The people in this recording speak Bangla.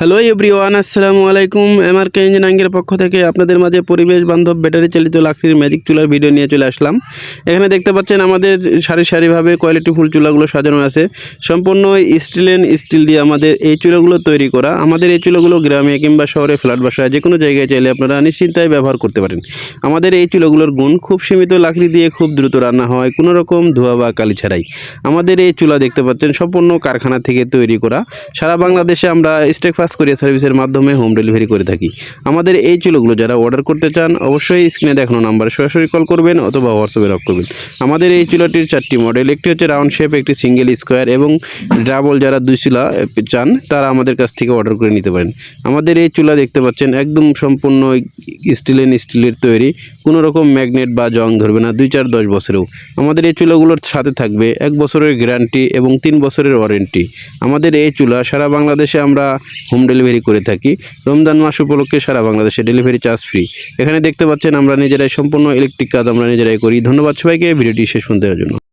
হ্যালো এভরিওয়ান আসসালামু আলাইকুম এমআর কে ইঞ্জিনিয়ারিংয়ের পক্ষ থেকে আপনাদের মাঝে পরিবেশ বান্ধব ব্যাটারি চালিত লাকড়ির ম্যাজিক চুলার ভিডিও নিয়ে চলে আসলাম। এখানে দেখতে পাচ্ছেন আমাদের সারি সারিভাবে কোয়ালিটি ফুল চুলাগুলো সাজানো আছে। সম্পূর্ণ স্টিলেন স্টিল দিয়ে আমাদের এই চুলাগুলো তৈরি করা। আমাদের এই চুলাগুলো গ্রামে কিংবা শহরে ফ্ল্যাট বাসায় যে কোনো জায়গায় চাইলে আপনারা নিশ্চিন্তায় ব্যবহার করতে পারেন। আমাদের এই চুলাগুলোর গুণ, খুব সীমিত লাকড়ি দিয়ে খুব দ্রুত রান্না হয়, কোনো রকম ধোয়া বা কালি ছাড়াই। আমাদের এই চুলা দেখতে পাচ্ছেন সম্পূর্ণ কারখানা থেকে তৈরি করা। সারা বাংলাদেশে আমরা স্টেকফাস্ট কোরিয়ার সার্ভিসের মাধ্যমে হোম ডেলিভারি করে থাকি। আমাদের এই চুলোগুলো যারা অর্ডার করতে চান, অবশ্যই স্ক্রিনে দেখানো নাম্বারে সরাসরি কল করবেন অথবা হোয়াটসঅ্যাপে নক করবেন। আমাদের এই চুলাটির চারটি মডেল একটি হচ্ছে রাউন্ড শেপ একটি সিঙ্গেল স্কোয়ার এবং ডাবল যারা দুই চুলা চান, তারা আমাদের কাছ থেকে অর্ডার করে নিতে পারেন। আমাদের এই চুলা দেখতে পাচ্ছেন, একদম সম্পূর্ণ স্টিলেন স্টিলের তৈরি। কোনো রকম ম্যাগনেট বা জং ধরবে না, দুই চার দশ বছরেও। আমাদের এই চুলাগুলোর সাথে থাকবে এক বছরের গ্যারান্টি এবং তিন বছরের ওয়ারেন্টি আমাদের এই চুলা সারা বাংলাদেশে আমরা হোম ডেলিভারি করে থাকি। রমজান মাস উপলক্ষে সারা বাংলাদেশে ডেলিভারি চার্জ ফ্রি। এখানে দেখতে পাচ্ছেন আমরা নিজেরাই সম্পূর্ণ ইলেকট্রিক কাজ আমরা নিজেরাই করি। ধন্যবাদ সবাইকে, ভিডিওটি শেষ দেওয়ার জন্য।